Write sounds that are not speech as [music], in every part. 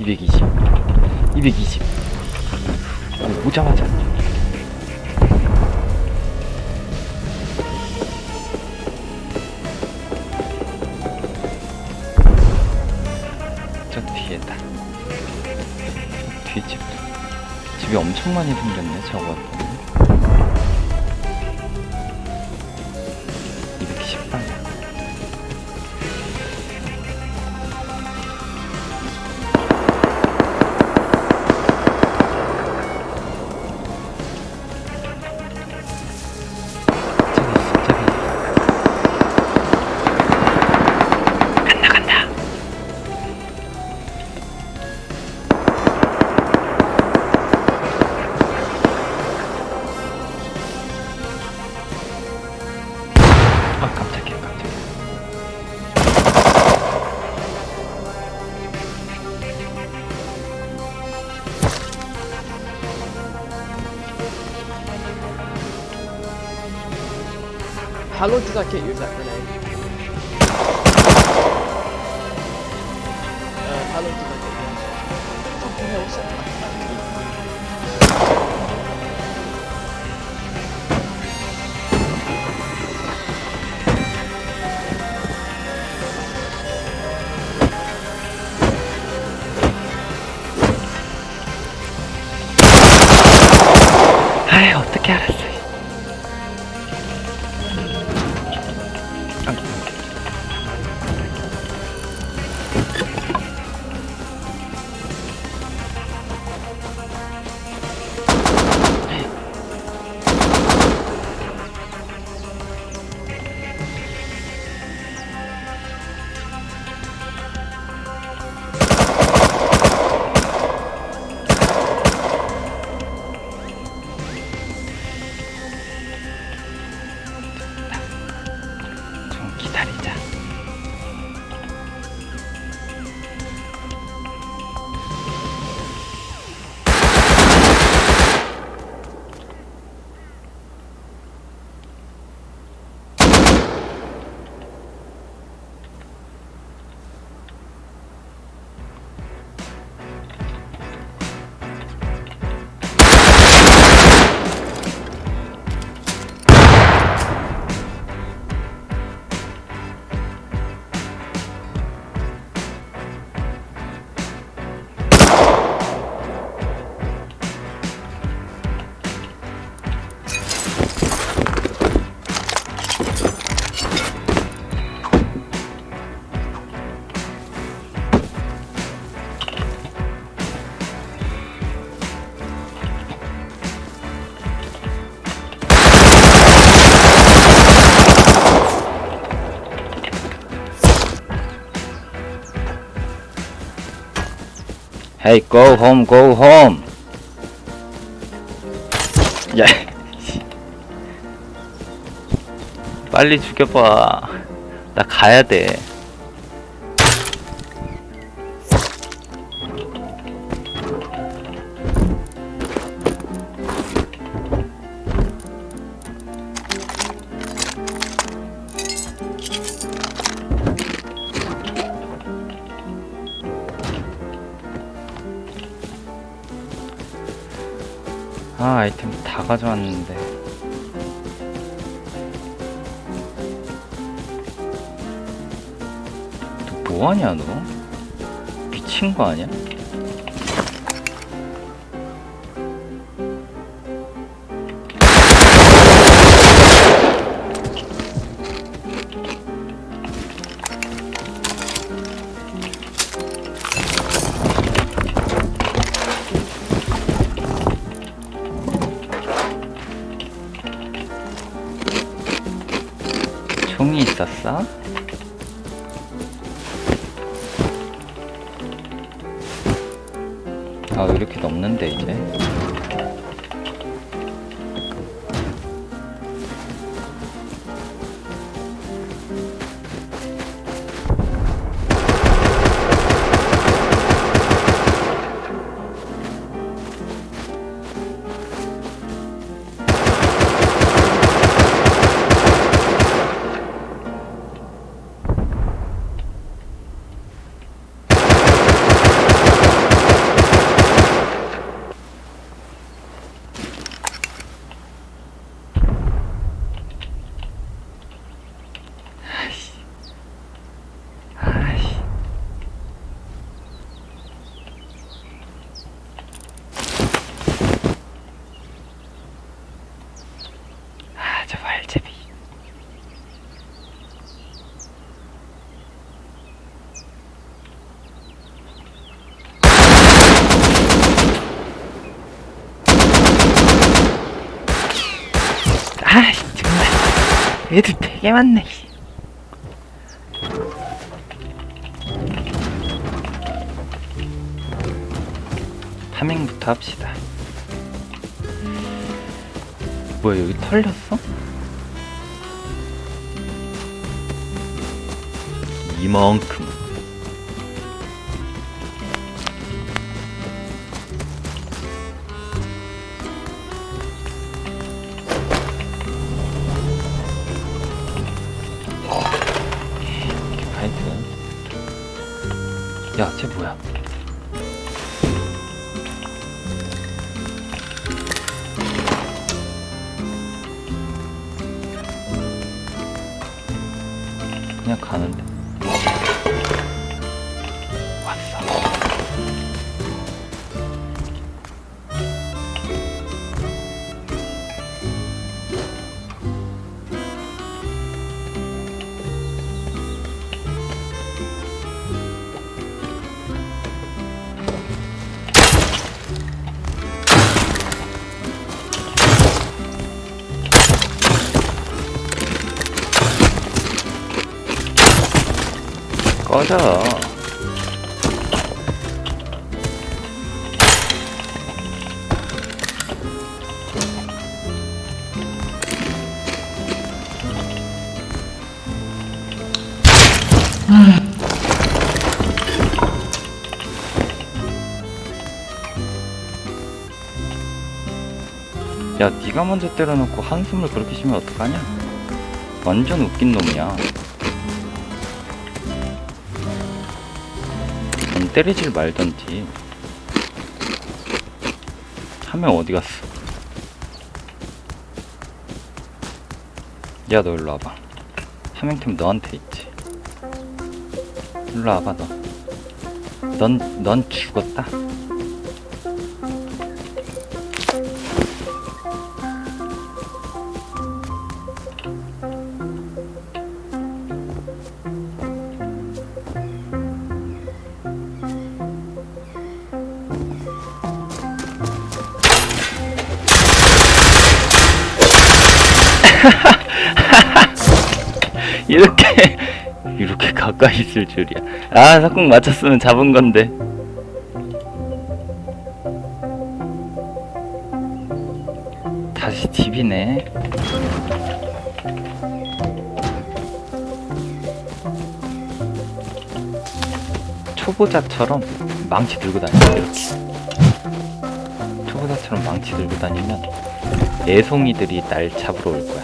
220 220 오, 오자마자 저 뒤에다. 뒤에 집도. 집이 엄청 많이 생겼네 저거 long does that get you, is that grenade? Uh, how long does that get you? Fucking hell, Home go home 야 씨. 빨리 죽여봐 나 가야 돼 가져왔는데 너 뭐하냐 너 미친 거 아니야? 총이 있었어? 아 이렇게 넘는데 이제 애들 되게 많네 씨. 파밍부터 합시다 뭐야 여기 털렸어? 이만큼 야 쟤 뭐야? 그냥 가는데 꺼져 야 네가 먼저 때려놓고 한숨을 그렇게 쉬면 어떡하냐? 완전 웃긴 놈이야 넌 때리질 말던지. 한 명 어디 갔어? 야 너 일로 와봐. 한 명팀 너한테 있지. 일로 와봐 너넌 넌 죽었다 [laughs] 이렇게 이렇게 가까이 있을 줄이야. 아, sak궁 맞췄으면 잡은 건데. 다시 집이네. 초보자처럼 망치 들고 다녀 이렇게. 초보자처럼 망치 들고 다니면 애송이들이 날 잡으러 올 거야.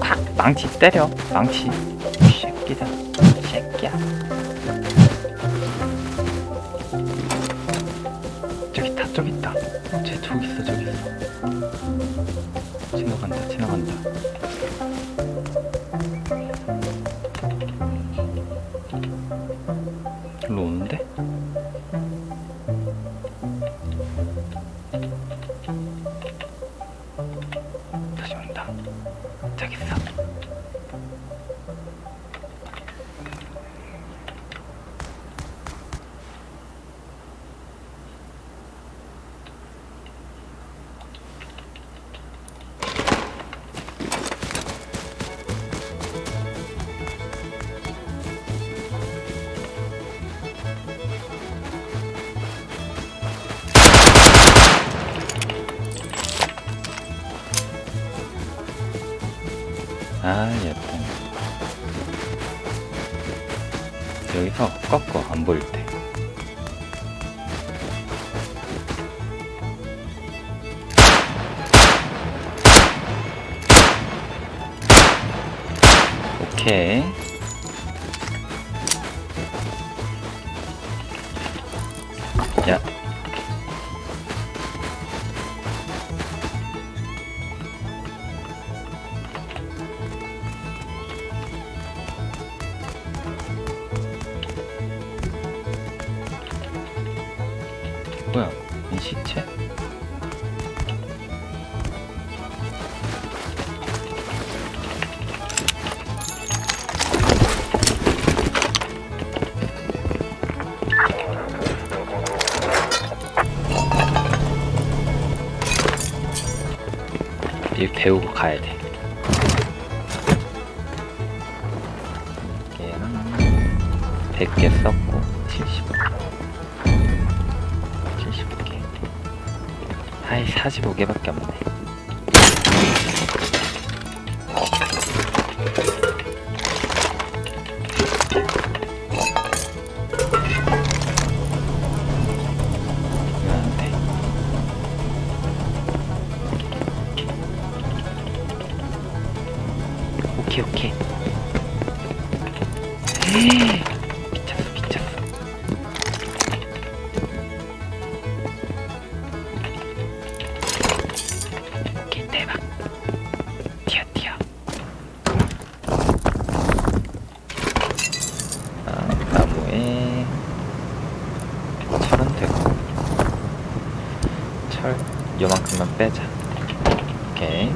콱 망치 때려 망치 안 보일 때. 오케이 뭐야? 이 시체? 일 배우고 가야 돼. 얘랑 100개 썼고 75. 아이 45개밖에 없네. 오케이 오케이 요만큼만 빼자. 오케이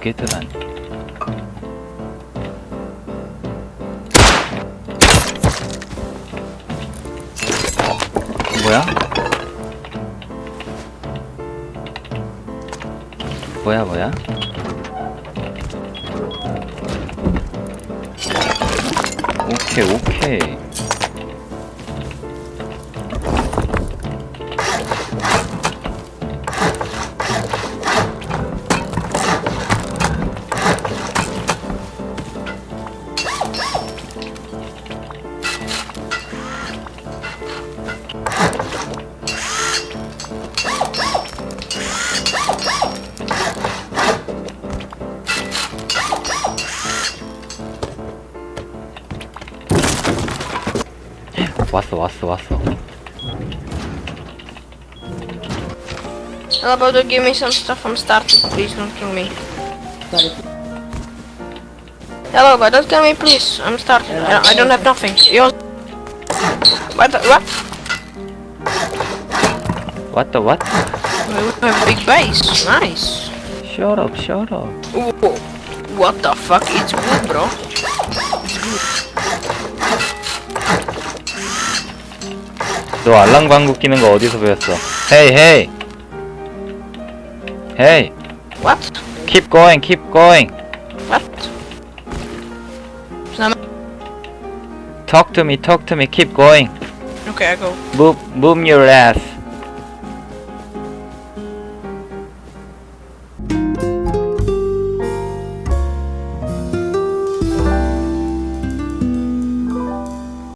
개더라니. 뭐야? 뭐야 뭐야? 오케이 오케이. Hello, And give me some stuff from starting, please don't kill me. Hello, but don't kill me, please. I'm starting. I, I don't have nothing. You're... What? The, what? What the what? We have a big base. Nice. Shut up, shut up. Ooh, what the fuck? It's good, bro. It's good. 너 알람 광고 끼는 거 어디서 배웠어? Hey hey. Hey. What? Keep going keep going. What? Snap. Talk to me talk to me keep going. Okay, I go. Move move your ass.